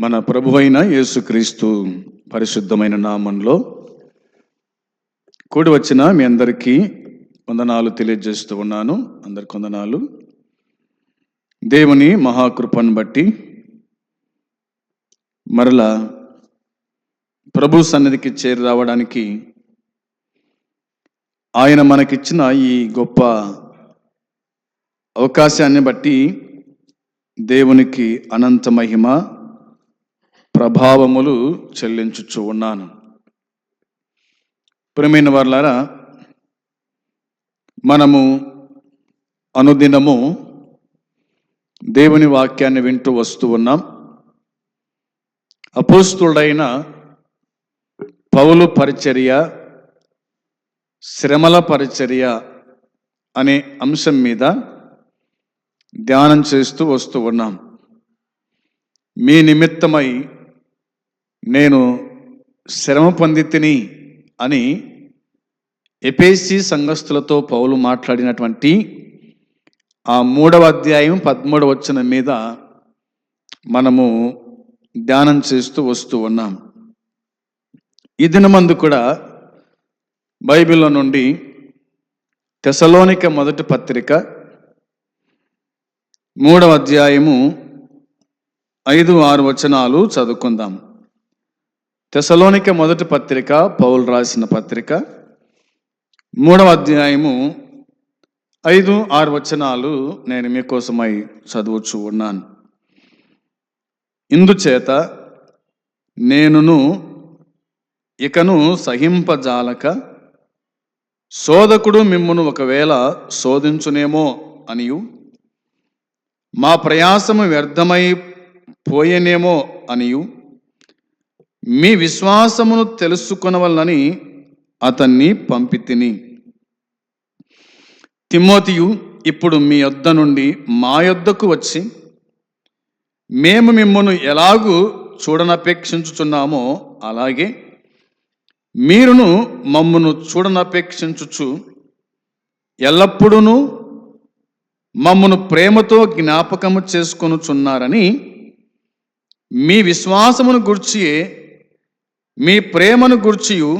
మన ప్రభువైన యేసుక్రీస్తు పరిశుద్ధమైన నామంలో కూడి వచ్చిన మీ అందరికీ వందనాలు తెలియజేస్తూ ఉన్నాను. అందరికి వందనాలు. దేవుని మహాకృపను బట్టి మరలా ప్రభు సన్నిధికి చేరి రావడానికి ఆయన మనకిచ్చిన ఈ గొప్ప అవకాశాన్ని బట్టి దేవునికి అనంత మహిమ ప్రభావములు చెల్లించుచు ఉన్నాను. ప్రియమైన వారులారా మనము అనుదినము దేవుని వాక్యాన్ని వింటూ వస్తూ ఉన్నాం. అపోస్తుడైన పౌలు పరిచర్య శ్రమల పరిచర్య అనే అంశం మీద ధ్యానం చేస్తూ వస్తూ ఉన్నాం. మీ నిమిత్తమై నేను శ్రమ పొందితిని అని ఎపేసి సంఘస్థులతో పౌలు మాట్లాడినటువంటి ఆ మూడవ అధ్యాయం పదమూడవ వచ్చిన మీద మనము ధ్యానం చేస్తూ వస్తూ ఉన్నాం. ఈ దినమందు కూడా బైబిల్లో నుండి తెసలోనిక మొదటి పత్రిక మూడవ అధ్యాయము ఐదు ఆరు వచనాలు చదువుకుందాం. తెసలోనిక మొదటి పత్రిక పౌలు రాసిన పత్రిక మూడవ అధ్యాయము ఐదు ఆరు వచనాలు నేను మీకోసమై చదువుచు ఉన్నాను. ఇందుచేత నేనును ఇకను సహింపజాలక శోధకుడు మిమ్మును ఒకవేళ శోధించునేమో అనియు మా ప్రయాసము వ్యర్థమై పోయేనేమో అనియు మీ విశ్వాసమును తెలుసుకొనవలనని అతన్ని పంపితిని. తిమోతియు ఇప్పుడు మీ యొద్ద నుండి మా యొద్దకు వచ్చి మేము మిమ్మల్ని ఎలాగూ చూడనపేక్షించుచున్నామో అలాగే మీరును మమ్మను చూడనపేక్షించుచు ఎల్లప్పుడూ మమ్మను ప్రేమతో జ్ఞాపకము చేసుకొనుచున్నారని మీ విశ్వాసమును గుర్చి మీ ప్రేమను గుర్చియు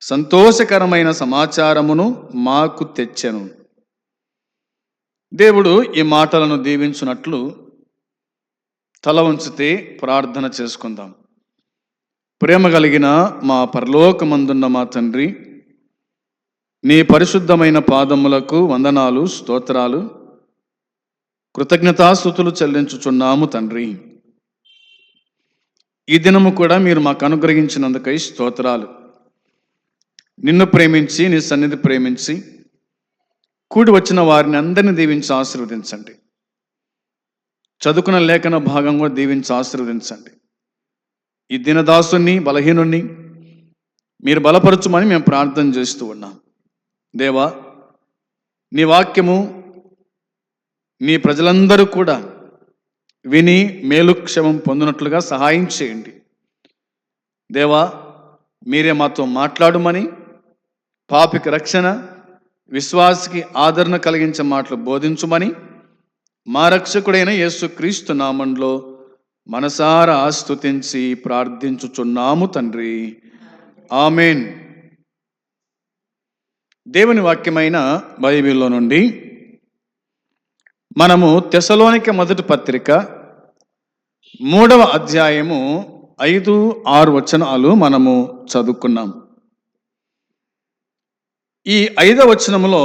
సంతోషకరమైన సమాచారమును మాకు తెచ్చెను. దేవుడు ఈ మాటలను దీవించున్నట్లు తల ఉంచితే ప్రార్థన చేసుకుందాం. ప్రేమ కలిగిన మా పరలోకమందున్న మా తండ్రి నీ పరిశుద్ధమైన పాదములకు వందనాలు స్తోత్రాలు కృతజ్ఞతాస్థుతులు చెల్లించుచున్నాము తండ్రి. ఈ దినము కూడా మీరు మాకు అనుగ్రహించినందుకై స్తోత్రాలు. నిన్ను ప్రేమించి నీ సన్నిధి ప్రేమించి కూడి వచ్చిన వారిని అందరినీ దీవించి ఆశీర్వదించండి. చదువుకున్న లేఖన భాగం కూడా దీవించి ఆశీర్వదించండి. ఈ దినదాసుని బలహీనుణ్ణి మీరు బలపరచుమని మేము ప్రార్థన చేస్తూ ఉన్నాం. దేవా నీ వాక్యము నీ ప్రజలందరూ కూడా విని మేలుక్షమం పొందినట్లుగా సహాయం చేయండి. దేవా మీరే మాతో మాట్లాడుమని పాపికి రక్షణ విశ్వాసకి ఆదరణ కలిగించే మాటలు బోధించుమని మా రక్షకుడైన యేసు క్రీస్తు నామంలో మనసారా స్థుతించి ప్రార్థించుచున్నాము తండ్రి. ఆమెన్. దేవుని వాక్యమైన బైబిల్లో నుండి మనము తెసలోనిక మొదటి పత్రిక మూడవ అధ్యాయము ఐదు ఆరు వచనాలు మనము చదువుకున్నాం. ఈ ఐదవ వచనములో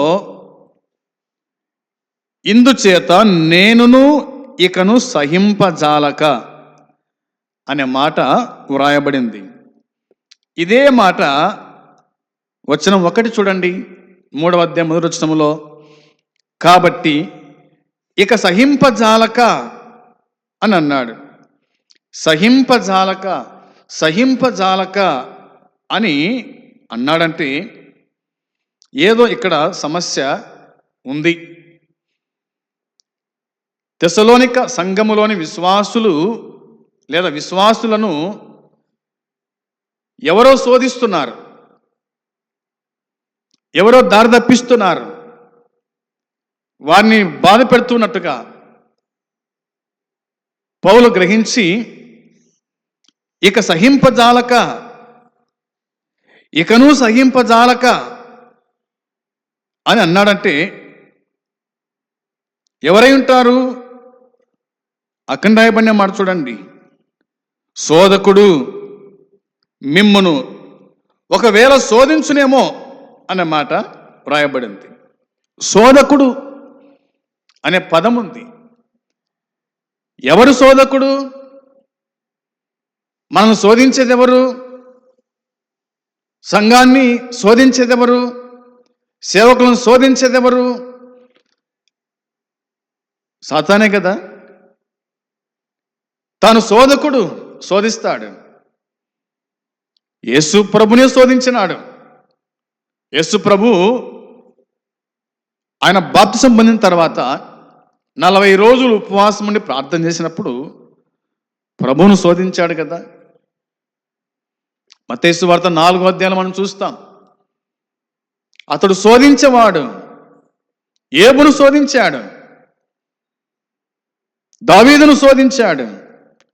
ఇందుచేత నేనును ఇకను సహింపజాలక అనే మాట వ్రాయబడింది. ఇదే మాట వచనం ఒకటి చూడండి మూడవ అధ్యాయం మొదటి వచనములో కాబట్టి ఇక సహింపజాలక అని అన్నాడు. సహింపజాలక సహింపజాలక అని అన్నాడంటే ఏదో ఇక్కడ సమస్య ఉంది. తెసలోనిక సంఘములోని విశ్వాసులు లేదా విశ్వాసులను ఎవరో శోధిస్తున్నారు. ఎవరో దారి తప్పిస్తున్నారు. వారిని బాధ పెడుతున్నట్టుగా పౌలు గ్రహించి ఇక సహింపజాలక ఇకను సహింపజాలక అని అన్నాడంటే ఎవరై ఉంటారు? అక్కడ రాయబడిన మాట చూడండి. శోధకుడు మిమ్మును ఒకవేళ శోధించునేమో అన్న మాట వ్రాయబడింది శోధకుడు అనే పదం ఉంది. ఎవరు శోధకుడు? మనం శోధించేది ఎవరు సంఘాన్ని శోధించేది ఎవరు సేవకులను శోధించేది ఎవరు సాతానే కదా? తాను శోధకుడు శోధిస్తాడు. యేసు ప్రభునే శోధించినాడు. యేసు ప్రభు ఆయన బాప్తిసం పొందిన తర్వాత నలభై రోజులు ఉపవాసం ఉండి ప్రార్థన చేసినప్పుడు ప్రభువును శోధించాడు కదా. మతేసు వార్త నాలుగో అధ్యాయం మనం చూస్తాం. అతడు శోధించేవాడు ఏబును శోధించాడు దావీదును శోధించాడు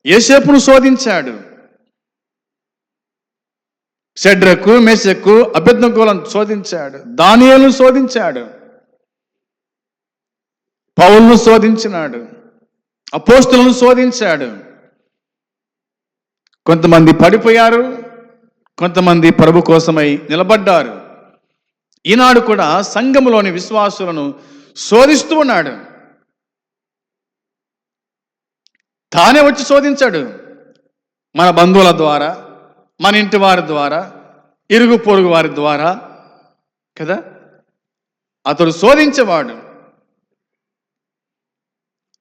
ఏసేపును శోధించాడు. షడ్రకు మెషకు అభ్యర్థకులను శోధించాడు దానియాలను శోధించాడు. పౌలను శోధించినాడు అపోస్తులను శోధించాడు. కొంతమంది పడిపోయారు కొంతమంది ప్రభు కోసమై నిలబడ్డారు. ఈనాడు కూడా సంఘములోని విశ్వాసులను శోధిస్తూ ఉన్నాడు. తానే వచ్చి శోధించాడు. మన బంధువుల ద్వారా మన ఇంటి వారి ద్వారా ఇరుగు పొరుగు వారి ద్వారా కదా? అతడు శోధించేవాడు.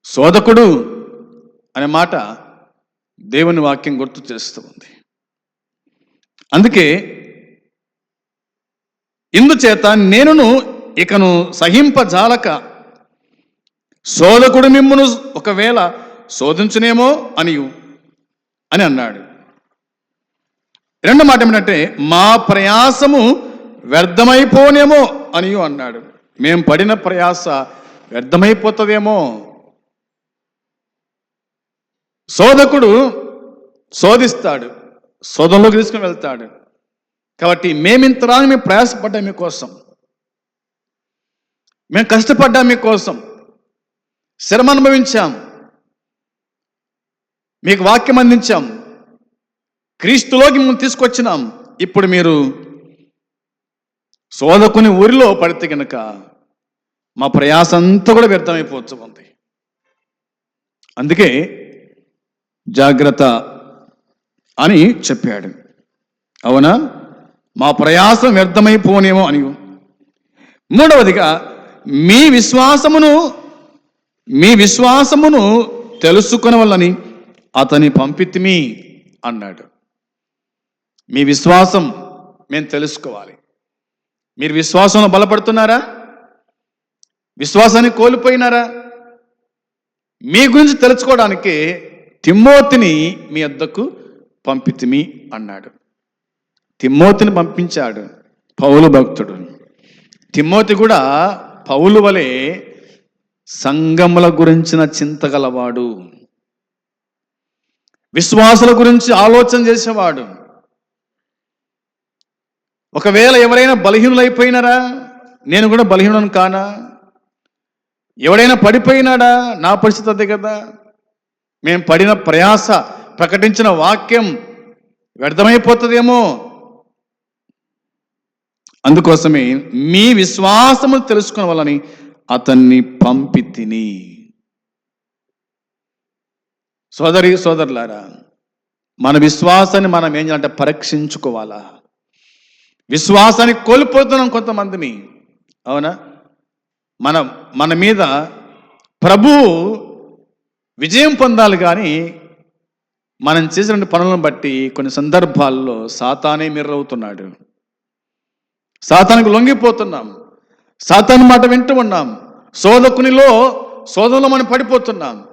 శోధకుడు అనే మాట దేవుని వాక్యం గుర్తు చేస్తూ ఉంది. అందుకే ఇందుచేత నేనును ఇకను సహింపజాలక శోధకుడు మిమ్మును ఒకవేళ శోధించునేమో అనియు అని అన్నాడు. రెండో మాట ఏమిటంటే మా ప్రయాసము వ్యర్థమైపోనేమో అనియు అన్నాడు. మేము పడిన ప్రయాస వ్యర్థమైపోతుందేమో శోధకుడు శోధిస్తాడు శోధంలోకి తీసుకుని వెళ్తాడు. కాబట్టి మేమింతరాని మేము ప్రయాసపడ్డాం మీకోసం మేము కష్టపడ్డాం మీకోసం శ్రమ అనుభవించాం మీకు వాక్యం అందించాం క్రీస్తులోకి మేము తీసుకొచ్చినాం. ఇప్పుడు మీరు శోధకుని ఊరిలో పడితే కనుక మా ప్రయాస అంతా కూడా వ్యర్థమైపోవచ్చు ఉంది. అందుకే జాగ్రత్త అని చెప్పాడు. అవునా? మా ప్రయాసం వ్యర్థమైపోనేమో అని మూడవదిగా మీ విశ్వాసమును మీ విశ్వాసమును తెలుసుకుని వల్లని అతని పంపితిమి అన్నాడు. మీ విశ్వాసం మేము తెలుసుకోవాలి. మీరు విశ్వాసంలో బలపడుతున్నారా? విశ్వాసాన్ని కోల్పోయినారా? మీ గురించి తెలుసుకోవడానికి తిమ్మోతిని మీ వద్దకు పంపితిమి అన్నాడు. తిమ్మోతిని పంపించాడు పౌలు భక్తుడు. తిమ్మోతి కూడా పౌలు వలె సంగముల గురించిన చింత గలవాడు. విశ్వాసుల గురించి ఆలోచన చేసేవాడు. ఒకవేళ ఎవరైనా బలహీనులైపోయినారా? నేను కూడా బలహీనులను కానా? ఎవడైనా పడిపోయినాడా? నా పరిస్థితి అదే కదా. మేము పడిన ప్రయాస ప్రకటించిన వాక్యం వ్యర్థమైపోతుందేమో. అందుకోసమే మీ విశ్వాసము తెలుసుకున్న వాళ్ళని అతన్ని పంపి తిని. సోదరి సోదరులారా మన విశ్వాసాన్ని మనం ఏం చేయాలంటే పరీక్షించుకోవాలా? విశ్వాసాన్ని కోల్పోతున్నాం కొంతమందిని. అవునా? మన మన మీద ప్రభు విజయం పొందాలి కానీ మనం చేసిన పనులను బట్టి కొన్ని సందర్భాల్లో సాతానే మిర్రవుతున్నాడు. సాతానికి లొంగిపోతున్నాం. సాతాను మాట వింటూ ఉన్నాం. శోధకునిలో శోధనలో మనం పడిపోతున్నాం.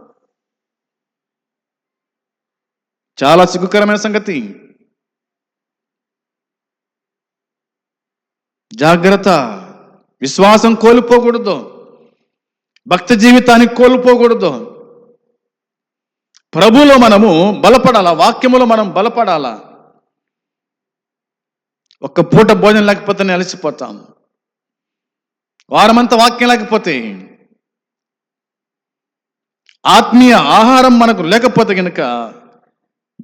చాలా సిగ్గుకరమైన సంగతి. జాగ్రత్త. విశ్వాసం కోల్పోకూడదు. భక్త జీవితాన్ని కోల్పోకూడదు. ప్రభులో మనము బలపడాలా? వాక్యములో మనం బలపడాలా? ఒక్క పూట భోజనం లేకపోతే అలసిపోతాం. వారమంతా వాక్యం లేకపోతే ఆత్మీయ ఆహారం మనకు లేకపోతే కనుక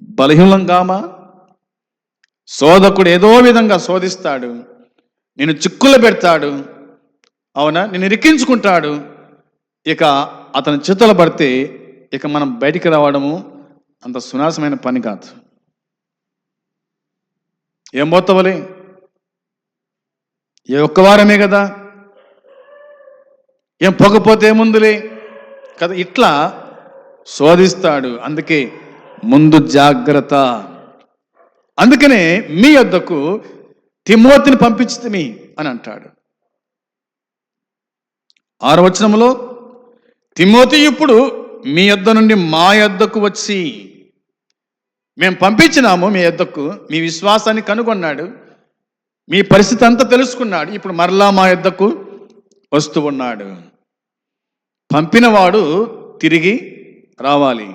బలహీనంగామా శోధకుడు ఏదో విధంగా శోధిస్తాడు. నేను చిక్కులు పెడతాడు. అవునా? నేను ఇరికించుకుంటాడు. ఇక అతని చేతులు పడితే ఇక మనం బయటికి రావడము అంత సునాసమైన పని కాదు. ఏం పోతావలే? ఏ ఒక్క వారమే కదా? ఏం పొగపోతే ఏముందిలే? కదా ఇట్లా శోధిస్తాడు. అందుకే ముందు జాగ్రత్త. అందుకనే మీ వద్దకు తిమోతిని పంపించితిమి అని అంటాడు. ఆరు వచనములో తిమోతి ఇప్పుడు మీ యొద్ద నుండి మా యొద్దకు వచ్చి మేము పంపించినాము మీ యొద్దకు మీ విశ్వాసాన్ని కనుగొన్నాడు మీ పరిస్థితి అంతా తెలుసుకున్నాడు ఇప్పుడు మరలా మా యొద్దకు వస్తూ ఉన్నాడు. పంపినవాడు తిరిగి రావాలి.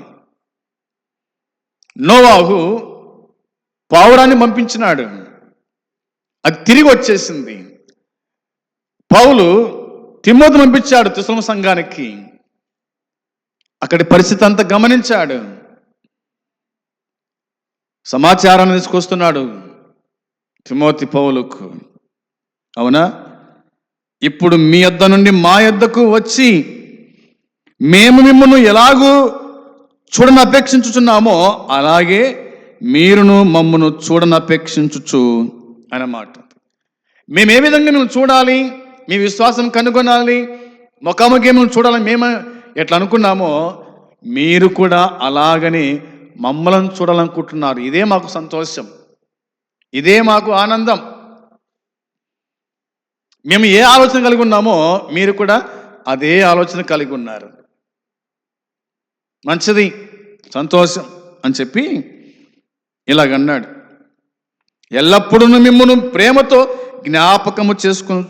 నోవాహు పావురాన్ని పంపించినాడు. అది తిరిగి వచ్చేసింది. పౌలు తిమ్మోతి పంపించాడు తుసమ సంఘానికి. అక్కడి పరిస్థితి అంతా గమనించాడు. సమాచారాన్ని తీసుకొస్తున్నాడు తిమోతి పౌలుకు. అవునా? ఇప్పుడు మీ యొద్ద నుండి మా యొద్దకు వచ్చి మేము మిమ్మల్ని ఎలాగూ చూడని అపేక్షించుచున్నామో అలాగే మీరును మమ్మను చూడని అపేక్షించుచు అన్నమాట. మేము ఏ విధంగా మేము చూడాలి మీ విశ్వాసం కనుగొనాలి ముఖాముఖి మేము చూడాలని మేము ఎట్లా అనుకున్నామో మీరు కూడా అలాగని మమ్మలను చూడాలనుకుంటున్నారు. ఇదే మాకు సంతోషం. ఇదే మాకు ఆనందం. మేము ఏ ఆలోచన కలిగి ఉన్నామో మీరు కూడా అదే ఆలోచన కలిగి ఉన్నారు. మంచిది. సంతోషం అని చెప్పి ఇలాగన్నాడు. ఎల్లప్పుడూ మిమ్మల్ని ప్రేమతో జ్ఞాపకము చేసుకుని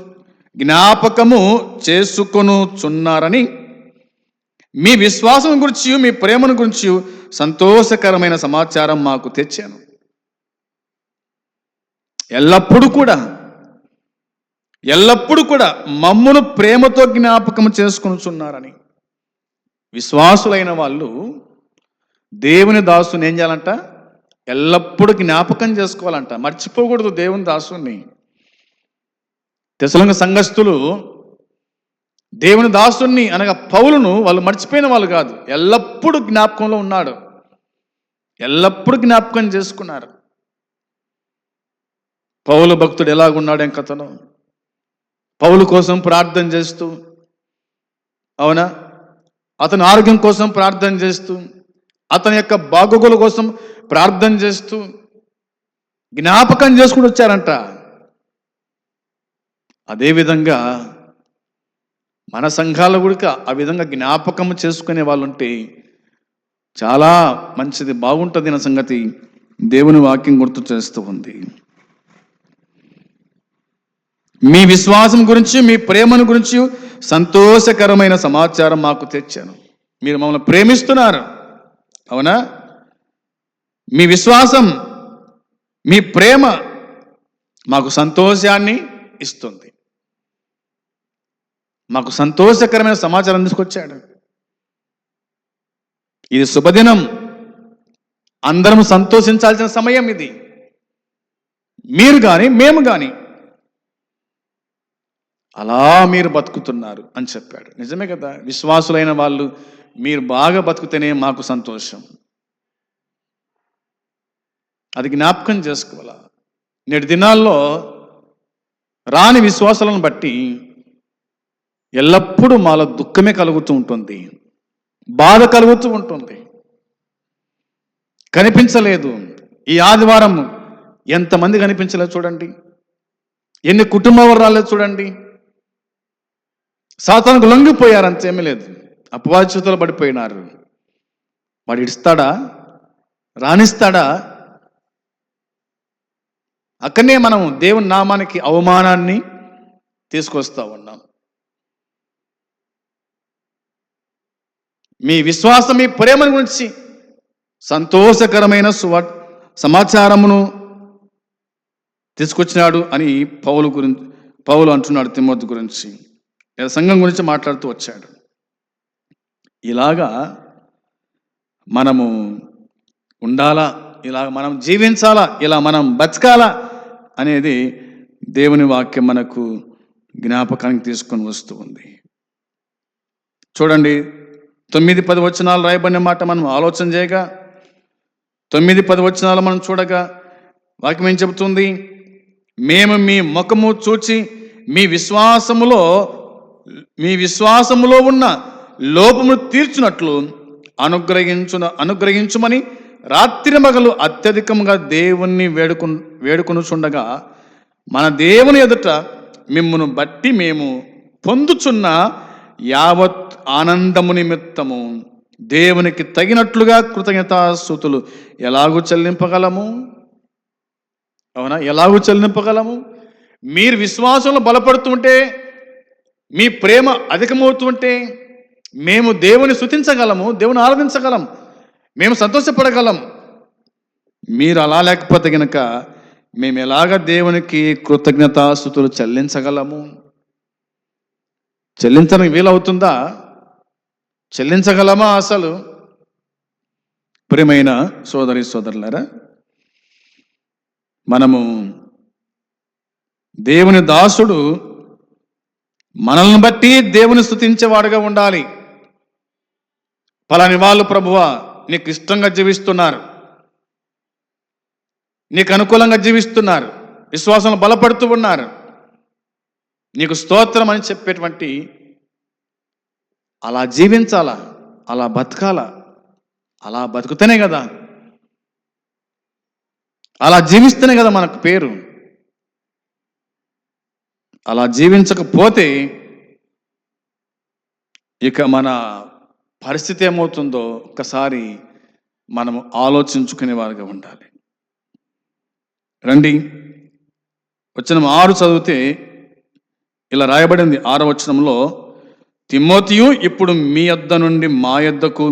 జ్ఞాపకము చేసుకొనుచున్నారని మీ విశ్వాసం గురించి మీ ప్రేమను గురించి సంతోషకరమైన సమాచారం మాకు తెచ్చాను. ఎల్లప్పుడూ కూడా ఎల్లప్పుడూ కూడా మమ్మును ప్రేమతో జ్ఞాపకం చేసుకునిచున్నారని విశ్వాసులైన వాళ్ళు దేవుని దాసుని ఏం చేయాలంట? ఎల్లప్పుడూ జ్ఞాపకం చేసుకోవాలంట. మర్చిపోకూడదు దేవుని దాసుని. తెసలంగ సంఘస్థులు దేవుని దాసుని అనగా పౌలును వాళ్ళు మర్చిపోయిన వాళ్ళు కాదు. ఎల్లప్పుడూ జ్ఞాపకంలో ఉన్నాడు. ఎల్లప్పుడూ జ్ఞాపకం చేసుకున్నారు. పౌలు భక్తుడు ఎలాగున్నాడు కథను? పౌలు కోసం ప్రార్థన చేస్తూ అవునా? అతని ఆరోగ్యం కోసం ప్రార్థన చేస్తూ అతని యొక్క బాగోగుల కోసం ప్రార్థన చేస్తూ జ్ఞాపకం చేసుకుని వచ్చారంట. అదేవిధంగా మన సంఘాల కూడా ఆ విధంగా జ్ఞాపకం చేసుకునే వాళ్ళు ఉంటే చాలా మంచిది బాగుంటుంది అన్న సంగతి దేవుని వాక్యం గుర్తు చేస్తూ ఉంది. మీ విశ్వాసం గురించి మీ ప్రేమను గురించి సంతోషకరమైన సమాచారం మాకు తెచ్చాను మీరు మమ్మల్ని ప్రేమిస్తున్నారు. అవునా? మీ విశ్వాసం మీ ప్రేమ మాకు సంతోషాన్ని ఇస్తుంది. మాకు సంతోషకరమైన సమాచారం తీసుకొచ్చాడు. ఇది శుభదినం. అందరం సంతోషించాల్సిన సమయం ఇది. మీరు కానీ మేము కానీ అలా మీరు బతుకుతున్నారు అని చెప్పాడు. నిజమే కదా? విశ్వాసులైన వాళ్ళు మీరు బాగా బతుకుతేనే మాకు సంతోషం. అది జ్ఞాపకం చేసుకోవాలా? నేటి దినాల్లో రాని విశ్వాసాలను బట్టి ఎల్లప్పుడూ మాలో దుఃఖమే కలుగుతూ ఉంటుంది. బాధ కలుగుతూ ఉంటుంది. కనిపించలేదు. ఈ ఆదివారం ఎంతమంది కనిపించలేదు చూడండి. ఎన్ని కుటుంబాలు రాలేదు చూడండి. సాతానికి లొంగిపోయారు అంతేమీ లేదు. అపవాద చేతులు పడిపోయినారు. వాడు ఇస్తాడా రాణిస్తాడా? అక్కడనే మనం దేవుని నామానికి అవమానాన్ని తీసుకొస్తా ఉన్నాం మీ విశ్వాసం మీ ప్రేమ గురించి సంతోషకరమైన సువ సమాచారమును తీసుకొచ్చినాడు అని పౌలు గురించి పౌలు అంటున్నాడు తిమ్మతి గురించి. లేదా సంఘం గురించి మాట్లాడుతూ వచ్చాడు. ఇలాగా మనము ఉండాలా? ఇలా మనం జీవించాలా? ఇలా మనం బతకాలా? అనేది దేవుని వాక్యం మనకు జ్ఞాపకానికి తీసుకొని వస్తూ ఉంది. చూడండి తొమ్మిది పది వచనాలు రాయబడిన మాట మనం ఆలోచన చేయగా తొమ్మిది పది వచనాలు మనం చూడగా వాక్యం ఏం చెబుతుంది? మేము మీ ముఖము చూచి మీ విశ్వాసములో మీ విశ్వాసములో ఉన్న లోపము తీర్చునట్లు అనుగ్రహించు అనుగ్రహించుమని రాత్రి మగలు అత్యధికంగా దేవుణ్ణి వేడుకు వేడుకొనుచుండగా మన దేవుని ఎదుట మిమ్మను బట్టి మేము పొందుచున్న యావత్ ఆనందము నిమిత్తము దేవునికి తగినట్లుగా కృతజ్ఞతాస్థుతులు ఎలాగూ చెల్లింపగలము? అవునా? ఎలాగూ చెల్లింపగలము? మీరు విశ్వాసంలో బలపడుతుంటే మీ ప్రేమ అధికమవుతుంటే మేము దేవుని శుతించగలము దేవుని ఆరాధించగలం మేము సంతోషపడగలం. మీరు అలా లేకపోతే కనుక మేము ఎలాగ దేవునికి కృతజ్ఞతాస్థుతులు చెల్లించగలము? చెల్లించడానికి వీలవుతుందా? చెల్లించగలమా అసలు? ప్రియమైన సోదరి సోదరులారా మనము దేవుని దాసుడు మనల్ని బట్టి దేవుని స్థుతించేవాడుగా ఉండాలి. పలాని వాళ్ళు ప్రభువ నీకు ఇష్టంగా జీవిస్తున్నారు. నీకు అనుకూలంగా జీవిస్తున్నారు. విశ్వాసం బలపడుతూ ఉన్నారు. నీకు స్తోత్రం అని చెప్పేటువంటి అలా జీవించాలా? అలా బతకాలా? అలా బతుకుతేనే కదా. అలా జీవిస్తేనే కదా మనకు పేరు. అలా జీవించకపోతే ఇక మన పరిస్థితి ఏమవుతుందో ఒకసారి మనము ఆలోచించుకునే వారిగా ఉండాలి. రండి. వచ్చిన ఆరు చదివితే ఇలా రాయబడింది ఆరవచనంలో తిమ్మోతియు ఇప్పుడు మీ యొద్ద నుండి మా యొద్దకు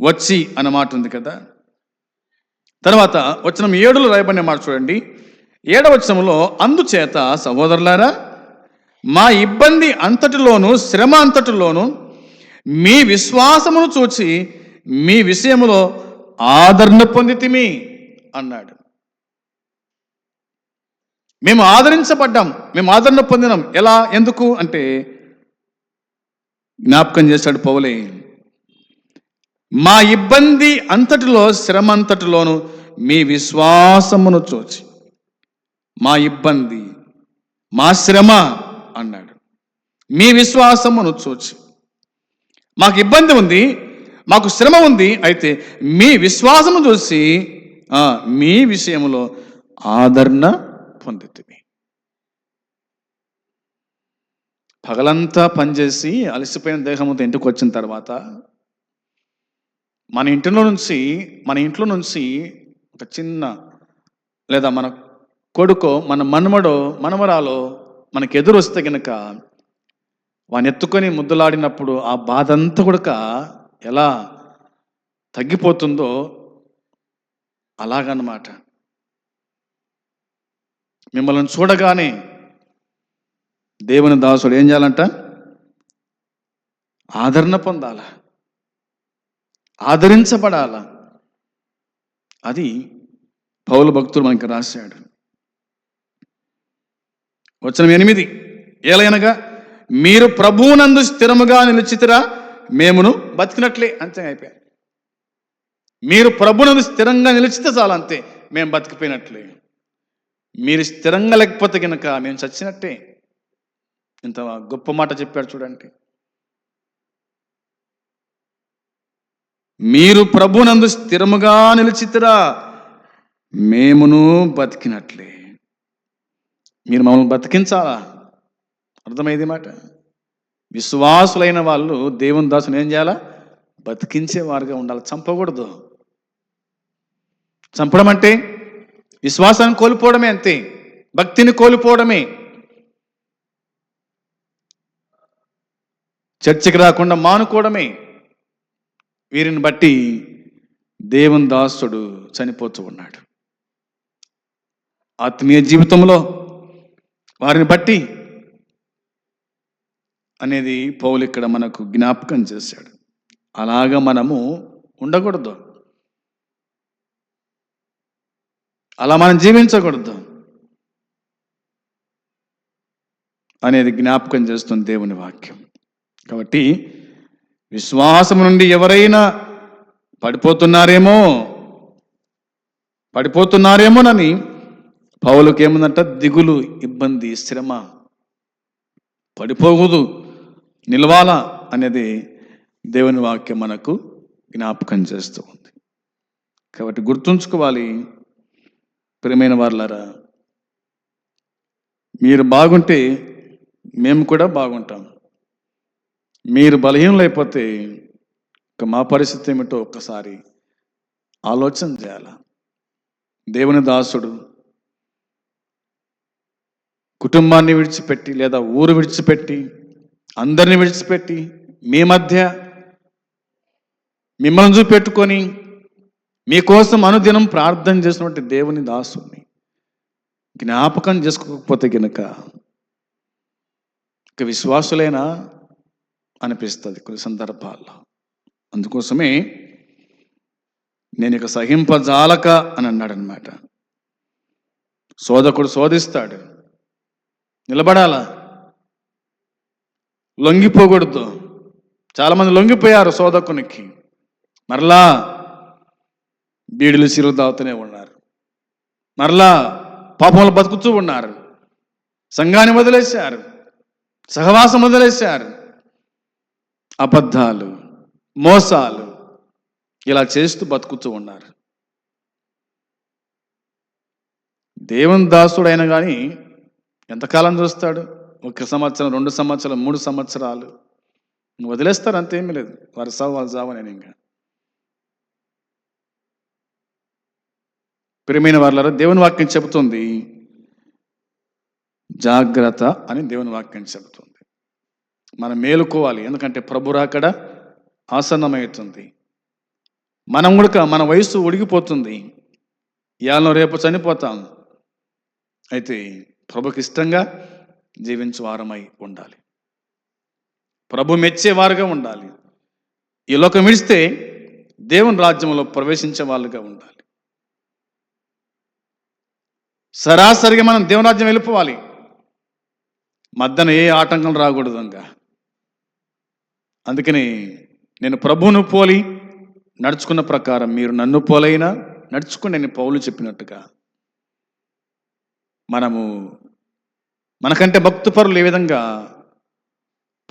వచ్చి అన్నమాట ఉంది కదా. తర్వాత వచనం ఏడులో రాయబడిన మాట చూడండి. ఏడవచనంలో అందుచేత సహోదరులారా మా ఇబ్బంది అంతటిలోను శ్రమ అంతటిలోను మీ విశ్వాసమును చూచి మీ విషయంలో ఆదరణ పొందితిమి అన్నాడు. మేము ఆదరించబడ్డాం మేము ఆదరణ పొందినాం. ఎలా ఎందుకు అంటే జ్ఞాపకం చేశాడు పౌలే మా ఇబ్బంది అంతటిలో శ్రమ అంతటిలోను మీ విశ్వాసమును చూచి మా ఇబ్బంది మా శ్రమ అన్నాడు. మీ విశ్వాసమును చూచి. మాకు ఇబ్బంది ఉంది మాకు శ్రమ ఉంది అయితే మీ విశ్వాసము చూసి మీ విషయంలో ఆదరణ పొందుతుంది. పగలంతా పనిచేసి అలసిపోయిన దేహంతో ఇంటికి వచ్చిన తర్వాత మన ఇంటిలో నుంచి మన ఇంట్లో నుంచి ఒక చిన్న లేదా మన కొడుకో మన మనుమడో మనమరాలో మనకు ఎదురు వస్తే గనక వాని ఎత్తుకొని ముద్దులాడినప్పుడు ఆ బాధ అంతా కూడా ఎలా తగ్గిపోతుందో అలాగనమాట. మిమ్మల్ని చూడగానే దేవుని దాసుడు ఏం చేయాలంట? ఆదరణ పొందాల. ఆదరించబడాల. అది పౌల భక్తులు మనకి రాశాడు. వచనం ఎనిమిది. ఏలైనగా మీరు ప్రభువునందు స్థిరముగా నిలిచితిరా మేమును బతికినట్లే అంతే అయిపోయారు. మీరు ప్రభునందు స్థిరంగా నిలిచితే చాలంతే అంతే మేము బతికిపోయినట్లే. మీరు స్థిరంగా లేకపోతే కనుక మేము చచ్చినట్టే. ఇంత గొప్ప మాట చెప్పాడు చూడండి. మీరు ప్రభునందు స్థిరముగా నిలిచితిరా మేమును బతికినట్లే. మీరు మమ్మల్ని బతికించాలా? అర్థమైంది మాట? విశ్వాసులైన వాళ్ళు దేవుని దాసుని ఏం చేయాలా? బతికించేవారుగా ఉండాలి. చంపకూడదు. చంపడం అంటే విశ్వాసాన్ని కోల్పోవడమే అంతే. భక్తిని కోల్పోవడమే. చర్చకి రాకుండా మానుకోవడమే. వీరిని బట్టి దేవుని దాసుడు చనిపోతూ ఉన్నాడు. ఆత్మీయ జీవితంలో వారిని బట్టి అనేది పౌలు ఇక్కడ మనకు జ్ఞాపకం చేశాడు. అలాగా మనము ఉండకూడదు. అలా మనం జీవించకూడదు అనేది జ్ఞాపకం చేస్తుంది దేవుని వాక్యం. కాబట్టి విశ్వాసం నుండి ఎవరైనా పడిపోతున్నారేమో పడిపోతున్నారేమోనని పౌలుకి ఏముందంట దిగులు ఇబ్బంది శ్రమ. పడిపోకూడదు నిలవాలా అనేది దేవుని వాక్యం మనకు జ్ఞాపకం చేస్తూ ఉంది. కాబట్టి గుర్తుంచుకోవాలి ప్రియమైన వాళ్ళారా మీరు బాగుంటే మేము కూడా బాగుంటాం. మీరు బలహీనలైపోతే ఇక మా పరిస్థితి ఏమిటో ఒక్కసారి ఆలోచన చేయాల? దేవుని దాసుడు కుటుంబాన్ని విడిచిపెట్టి లేదా ఊరు విడిచిపెట్టి అందరిని విడిచిపెట్టి మీ మధ్య మిమ్మల్ని చూపెట్టుకొని మీకోసం అనుదినం ప్రార్థన చేసినటువంటి దేవుని దాసుని జ్ఞాపకం చేసుకోకపోతే గనక ఇక విశ్వాసులైనా అనిపిస్తుంది కొన్ని సందర్భాల్లో. అందుకోసమే నేను ఇక సహింపజాలక అని అన్నాడనమాట శోధకుడు శోధిస్తాడు నిలబడాలా? లొంగిపోకూడదు. చాలామంది లొంగిపోయారు శోధకునికి మరలా బీడులు సిరులు తాగుతూనే ఉన్నారు. మరలా పాపంలో బతుకుతూ ఉన్నారు. సంఘాన్ని వదిలేశారు. సహవాసం వదిలేశారు. అబద్ధాలు మోసాలు ఇలా చేస్తూ బతుకుతూ ఉన్నారు. దేవుని దాసుడు అయినా కానీ ఎంతకాలం చూస్తాడు? ఒక సంవత్సరం రెండు సంవత్సరాలు మూడు సంవత్సరాలు. వదిలేస్తారు అంతేమీ లేదు. వారి సావు వాళ్ళ ఇంకా. ప్రియమైన వాళ్ళ దేవుని వాక్యం చెబుతుంది. జాగ్రత్త అని దేవుని వాక్యం చెబుతుంది. మనం మేలుకోవాలి ఎందుకంటే ప్రభు రాకడ ఆసన్నమవుతుంది. మనం కూడా మన వయసు ఉడిగిపోతుంది. ఇవాళ రేపు చనిపోతాం. అయితే ప్రభుకి ఇష్టంగా జీవించే వారమై ఉండాలి. ప్రభు మెచ్చేవారుగా ఉండాలి. ఈ లోకం విడిస్తే దేవుని రాజ్యంలో ప్రవేశించే వాళ్ళుగా ఉండాలి. సరాసరిగా మనం దేవరాజ్యం వెళ్ళిపోవాలి. మధ్యన ఏ ఆటంకం రాకూడదు ఇంకా. అందుకని నేను ప్రభువును పోలి నడుచుకున్న ప్రకారం మీరు నన్ను పోలైనా నడుచుకుని నేను పౌలు చెప్పినట్టుగా మనము మనకంటే భక్తిపరులు ఏ విధంగా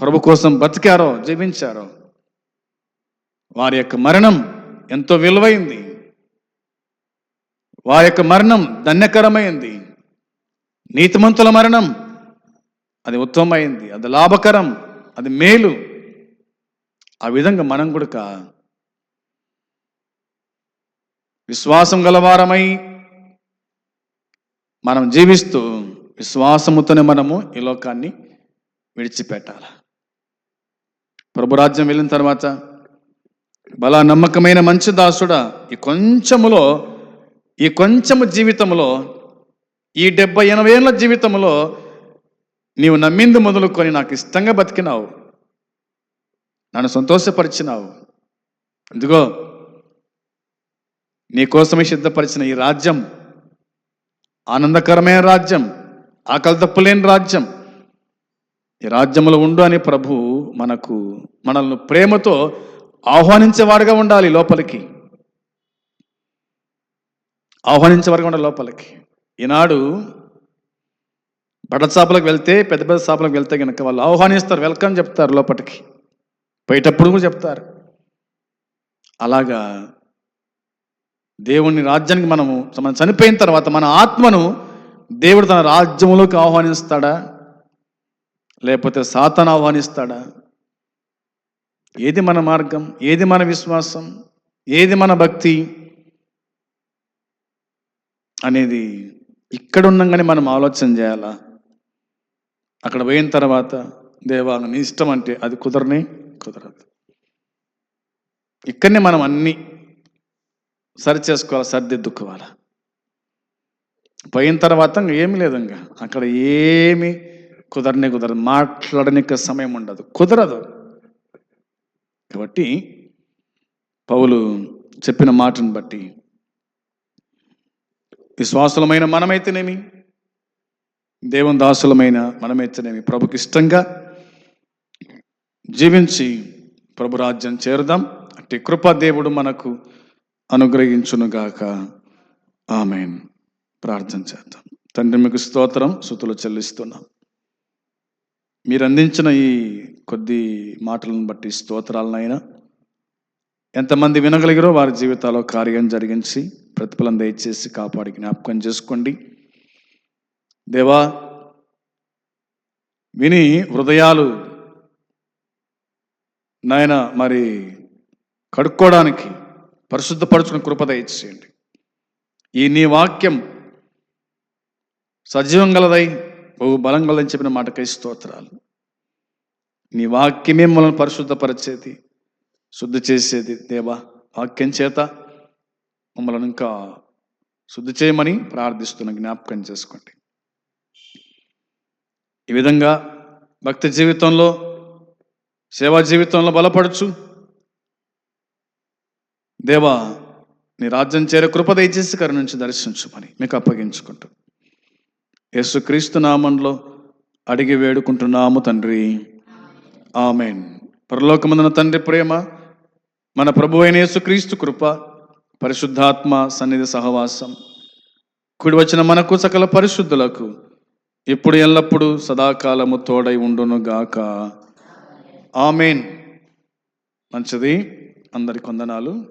ప్రభు కోసం బతికారో జీవించారో వారి యొక్క మరణం ఎంతో విలువైంది. వారి యొక్క మరణం ధన్యకరమైంది. నీతిమంతుల మరణం అది ఉత్తమమైంది అది లాభకరం అది మేలు. ఆ విధంగా మనం కూడా విశ్వాసం గలవారమై మనం జీవిస్తూ విశ్వాసముతోనే మనము ఈ లోకాన్ని విడిచిపెట్టాలి? ప్రభురాజ్యం వెళ్ళిన తర్వాత బలా నమ్మకమైన మంచి దాసుడా ఈ కొంచెములో ఈ కొంచెము జీవితంలో ఈ డెబ్బై ఎనభై ఏళ్ళ జీవితంలో నీవు నమ్మింది మొదలుకొని నాకు ఇష్టంగా బతికినావు. నన్ను సంతోషపరిచినావు. ఇదిగో నీకోసమే సిద్ధపరిచిన ఈ రాజ్యం ఆనందకరమైన రాజ్యం ఆకలి తప్పులేని రాజ్యం. ఈ రాజ్యంలో ఉండు అని ప్రభు మనకు మనల్ని ప్రేమతో ఆహ్వానించేవాడుగా ఉండాలి లోపలికి. ఆహ్వానించేవారుగా లోపలికి. ఈనాడు బడ చాపలకు వెళ్తే పెద్ద పెద్ద చాపలకు వెళ్తే కనుక వాళ్ళు ఆహ్వానిస్తారు వెల్కమ్ చెప్తారు లోపలికి పోయేటప్పుడు కూడా చెప్తారు. అలాగా దేవుని రాజ్యానికి మనము మనం చనిపోయిన తర్వాత మన ఆత్మను దేవుడు తన రాజ్యములోకి ఆహ్వానిస్తాడా? లేకపోతే సాతాను ఆహ్వానిస్తాడా? ఏది మన మార్గం? ఏది మన విశ్వాసం? ఏది మన భక్తి? అనేది ఇక్కడ ఉండగానే మనం ఆలోచన చేయాలా? అక్కడ పోయిన తర్వాత దేవాలను నీ ఇష్టం అంటే అది కుదరనే కుదరదు. ఇక్కడనే మనం అన్నీ సరి చేసుకోవాలి సర్దిద్దుకోవాలి? పోయిన తర్వాత ఇంకా ఏమి లేదు ఇంకా. అక్కడ ఏమి కుదరనే కుదరదు. మాట్లాడడానికి సమయం ఉండదు. కుదరదు. కాబట్టి పౌలు చెప్పిన మాటను బట్టి విశ్వాసులమైన మనమైతేనేమి? దేవుని దాసులమైన మనమైతేనేమి? ప్రభుకి ఇష్టంగా జీవించి ప్రభు రాజ్యం చేరుదాం. అట్టి కృప దేవుడు మనకు అనుగ్రహించునుగాక. ఆమెన్. ప్రార్థన చేద్దాం. తండ్రి మీకు స్తోత్రం. సుతులు చెల్లిస్తున్నాం. మీరు అందించిన ఈ కొద్ది మాటలను బట్టి స్తోత్రాలనైనా ఎంతమంది వినగలిగారో వారి జీవితాల్లో కార్యం జరిగించి ప్రతిఫలం దయచేసి కాపాడి జ్ఞాపకం చేసుకోండి. దేవా విని హృదయాలు నాయన మరి కడుక్కోవడానికి పరిశుద్ధపరచుకుని కృప దయచేయండి. ఈ నీ వాక్యం సజీవం గలదై బహు బలం గలదని చెప్పిన మాటకై స్తోత్రాలు. నీ వాక్యమే మనల్ని పరిశుద్ధపరిచేది శుద్ధి చేసేది దేవా వాక్యం చేత మమ్మల్ని ఇంకా శుద్ధి చేయమని ప్రార్థిస్తున్న జ్ఞాపకం చేసుకోండి. ఈ విధంగా భక్తి జీవితంలో సేవా జీవితంలో బలపడచ్చు. దేవా నీ రాజ్యం చేరే కృప దయచేసి కరు నుంచి దర్శించమని మీకు అప్పగించుకుంటూ. యేసుక్రీస్తు నామంలో అడిగి వేడుకుంటున్నాము తండ్రి. ఆమెన్. పరలోకమందున తండ్రి ప్రేమ మన ప్రభు అయిన యేసుక్రీస్తు కృప పరిశుద్ధాత్మ సన్నిధి సహవాసం. కుడి వచ్చిన మనకు సకల పరిశుద్ధులకు ఇప్పుడు ఎల్లప్పుడూ సదాకాలము తోడై ఉండును గాక. ఆమెన్. మంచిది. అందరి కొందనాలు.